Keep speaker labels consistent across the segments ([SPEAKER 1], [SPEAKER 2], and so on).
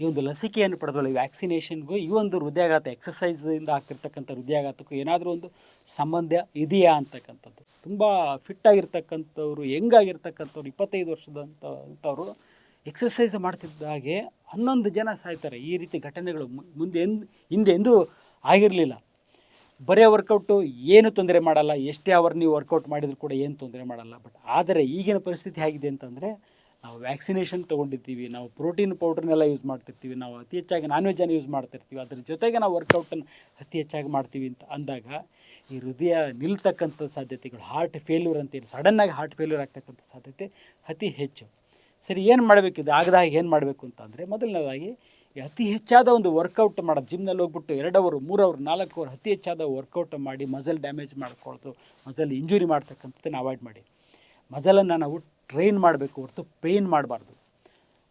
[SPEAKER 1] ಈ ಒಂದು ಲಸಿಕೆಯನ್ನು ಪಡೆದುಕೊಳ್ಳಿ ವ್ಯಾಕ್ಸಿನೇಷನ್ಗೂ ಈ ಒಂದು ಹೃದಯಾಘಾತ ಎಕ್ಸಸೈಸಿಂದ ಆಗ್ತಿರ್ತಕ್ಕಂಥ ಹೃದಯಾಘಾತಕ್ಕೂ ಏನಾದರೂ ಒಂದು ಸಂಬಂಧ ಇದೆಯಾ ಅಂತಕ್ಕಂಥದ್ದು. ತುಂಬ ಫಿಟ್ಟಾಗಿರ್ತಕ್ಕಂಥವ್ರು ಹೆಂಗಾಗಿರ್ತಕ್ಕಂಥವ್ರು ಇಪ್ಪತ್ತೈದು ವರ್ಷದಂಥವ್ರು ಎಕ್ಸಸೈಸ್ ಮಾಡ್ತಿದ್ದ ಹಾಗೆ ಹನ್ನೊಂದು ಜನ ಸಾಯ್ತಾರೆ. ಈ ರೀತಿ ಘಟನೆಗಳು ಮುಂದೆ ಎಂದ್, ಹಿಂದೆ ಎಂದೂ ಆಗಿರಲಿಲ್ಲ. ಬರೀ ವರ್ಕೌಟು ಏನು ತೊಂದರೆ ಮಾಡಲ್ಲ. ಎಷ್ಟೇ ಅವರ್ ನೀವು ವರ್ಕೌಟ್ ಮಾಡಿದರೂ ಕೂಡ ಏನು ತೊಂದರೆ ಮಾಡಲ್ಲ. ಬಟ್ ಆದರೆ ಈಗಿನ ಪರಿಸ್ಥಿತಿ ಹೇಗಿದೆ ಅಂತಂದರೆ ನಾವು ವ್ಯಾಕ್ಸಿನೇಷನ್ ತೊಗೊಂಡಿರ್ತೀವಿ ನಾವು ಪ್ರೋಟೀನ್ ಪೌಡ್ರನ್ನೆಲ್ಲ ಯೂಸ್ ಮಾಡ್ತಿರ್ತೀವಿ, ನಾವು ಅತಿ ಹೆಚ್ಚಾಗಿ ನಾನ್ ವೆಜ್ಜನ್ನು ಯೂಸ್ ಮಾಡ್ತಿರ್ತೀವಿ, ಅದ್ರ ಜೊತೆಗೆ ನಾವು ವರ್ಕೌಟನ್ನು ಅತಿ ಹೆಚ್ಚಾಗಿ ಮಾಡ್ತೀವಿ ಅಂತ ಅಂದಾಗ ಈ ಹೃದಯ ನಿಲ್ತಕ್ಕಂಥ ಸಾಧ್ಯತೆಗಳು ಹಾರ್ಟ್ ಫೇಲ್ಯೂರ್ ಅಂತೇಳಿ ಸಡನ್ನಾಗಿ ಹಾರ್ಟ್ ಫೇಲ್ಯೂರ್ ಆಗ್ತಕ್ಕಂಥ ಸಾಧ್ಯತೆ ಅತಿ ಹೆಚ್ಚು. ಸರಿ, ಏನು ಮಾಡಬೇಕು ಇದು? ಆಗದಾಗ ಏನು ಮಾಡಬೇಕು ಅಂತಂದರೆ ಮೊದಲನೇದಾಗಿ ಅತಿ ಹೆಚ್ಚಾದ ಒಂದು ವರ್ಕೌಟ್ ಮಾಡೋದು ಜಿಮ್ನಲ್ಲಿ ಹೋಗ್ಬಿಟ್ಟು ಎರಡು ಅವರು ಮೂರು ಅವರು ನಾಲ್ಕು ಅವರು ಅತಿ ಹೆಚ್ಚಾದ ವರ್ಕೌಟ್ ಮಾಡಿ ಮಸಲ್ ಡ್ಯಾಮೇಜ್ ಮಾಡ್ಕೊಳ್ತು ಮಸಲ್ ಇಂಜುರಿ ಮಾಡ್ತಕ್ಕಂಥದ್ದನ್ನು ಅವಾಯ್ಡ್ ಮಾಡಿ. ಮಸಲನ್ನು ನಾವು ಟ್ರೈನ್ ಮಾಡಬೇಕು ಹೊರತು ಪೇಯ್ನ್ ಮಾಡಬಾರ್ದು.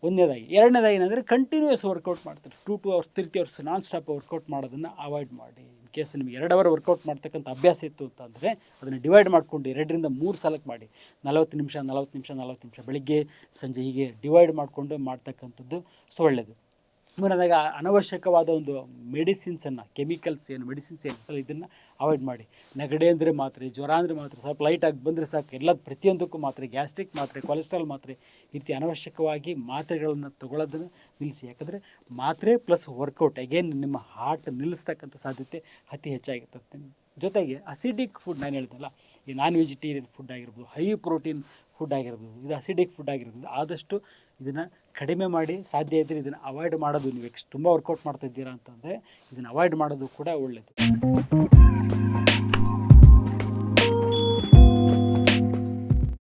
[SPEAKER 1] ಒಂದನೇದಾಗಿ ಎರಡನೇದಾಗಿ ಏನಂದರೆ ಕಂಟಿನ್ಯೂಯಸ್ ವರ್ಕೌಟ್ ಮಾಡ್ತಾರೆ. Two to hours three hours non stop workout ಮಾಡೋದನ್ನು ಅವಾಯ್ಡ್ ಮಾಡಿ. ಇನ್ ಕೇಸ್ ನಿಮಗೆ ಎರಡು ಅವರ್ ವರ್ಕೌಟ್ ಮಾಡ್ತಕ್ಕಂಥ ಅಭ್ಯಾಸ ಇತ್ತು ಅಂತಂದರೆ ಅದನ್ನು ಡಿವೈಡ್ ಮಾಡ್ಕೊಂಡು ಎರಡರಿಂದ ಮೂರು ಸಲಕ್ಕೆ ಮಾಡಿ. ನಲವತ್ತು ನಿಮಿಷ ನಲವತ್ತು ನಿಮಿಷ ನಲವತ್ತು ನಿಮಿಷ ಬೆಳಿಗ್ಗೆ, ಸಂಜೆ ಹೀಗೆ ಡಿವೈಡ್ ಮಾಡಿಕೊಂಡು ಮಾಡ್ತಕ್ಕಂಥದ್ದು ಸೊ ಒಳ್ಳೆಯದು ಮೂರನೇದಾಗ ಅನವಶ್ಯಕವಾದ ಒಂದು ಮೆಡಿಸಿನ್ಸನ್ನು ಕೆಮಿಕಲ್ಸ್ ಏನು ಮೆಡಿಸಿನ್ಸ್ ಏನು ಇದನ್ನು ಅವಾಯ್ಡ್ ಮಾಡಿ. ನೆಗಡಿ ಅಂದರೆ ಮಾತ್ರೆ, ಜ್ವರ ಅಂದರೆ ಮಾತ್ರೆ ಸ್ವಲ್ಪ ಲೈಟಾಗಿ ಬಂದರೆ ಸಾಕು, ಎಲ್ಲ ಪ್ರತಿಯೊಂದಕ್ಕೂ ಮಾತ್ರೆ ಗ್ಯಾಸ್ಟ್ರಿಕ್ ಮಾತ್ರೆ ಕೊಲೆಸ್ಟ್ರಾಲ್ ಮಾತ್ರೆ, ಈ ರೀತಿ ಅನವಶ್ಯಕವಾಗಿ ಮಾತ್ರೆಗಳನ್ನು ತಗೊಳ್ಳೋದನ್ನು ನಿಲ್ಲಿಸಿ. ಯಾಕಂದರೆ ಮಾತ್ರೆ ಪ್ಲಸ್ ವರ್ಕೌಟ್ ಅಗೇನ್ ನಿಮ್ಮ ಹಾರ್ಟ್ ನಿಲ್ಲಿಸ್ತಕ್ಕಂಥ ಸಾಧ್ಯತೆ ಅತಿ ಹೆಚ್ಚಾಗಿರ್ತದೆ. ಜೊತೆಗೆ ಅಸಿಡಿಕ್ ಫುಡ್ ನಾನು ಹೇಳ್ದಲ್ಲ ಈ ನಾನ್ ವೆಜಿಟೇರಿಯನ್ ಫುಡ್ ಆಗಿರ್ಬೋದು ಹೈ ಪ್ರೋಟೀನ್ ಫುಡ್ ಆಗಿರ್ಬೋದು, ಇದು ಅಸಿಡಿಕ್ ಫುಡ್ ಆಗಿರ್ಬೋದು ಆದಷ್ಟು ಇದನ್ನು ಕಡಿಮೆ ಮಾಡಿ ಸಾಧ್ಯ ಇದ್ದರೆ ಇದನ್ನು ಅವಾಯ್ಡ್ ಮಾಡೋದು. ನೀವು ಎಕ್ಸ್ ತುಂಬ ವರ್ಕೌಟ್ ಮಾಡ್ತಾ ಇದ್ದೀರಾ ಅಂತಂದರೆ ಇದನ್ನು ಅವಾಯ್ಡ್ ಮಾಡೋದು ಕೂಡ ಒಳ್ಳೆಯದು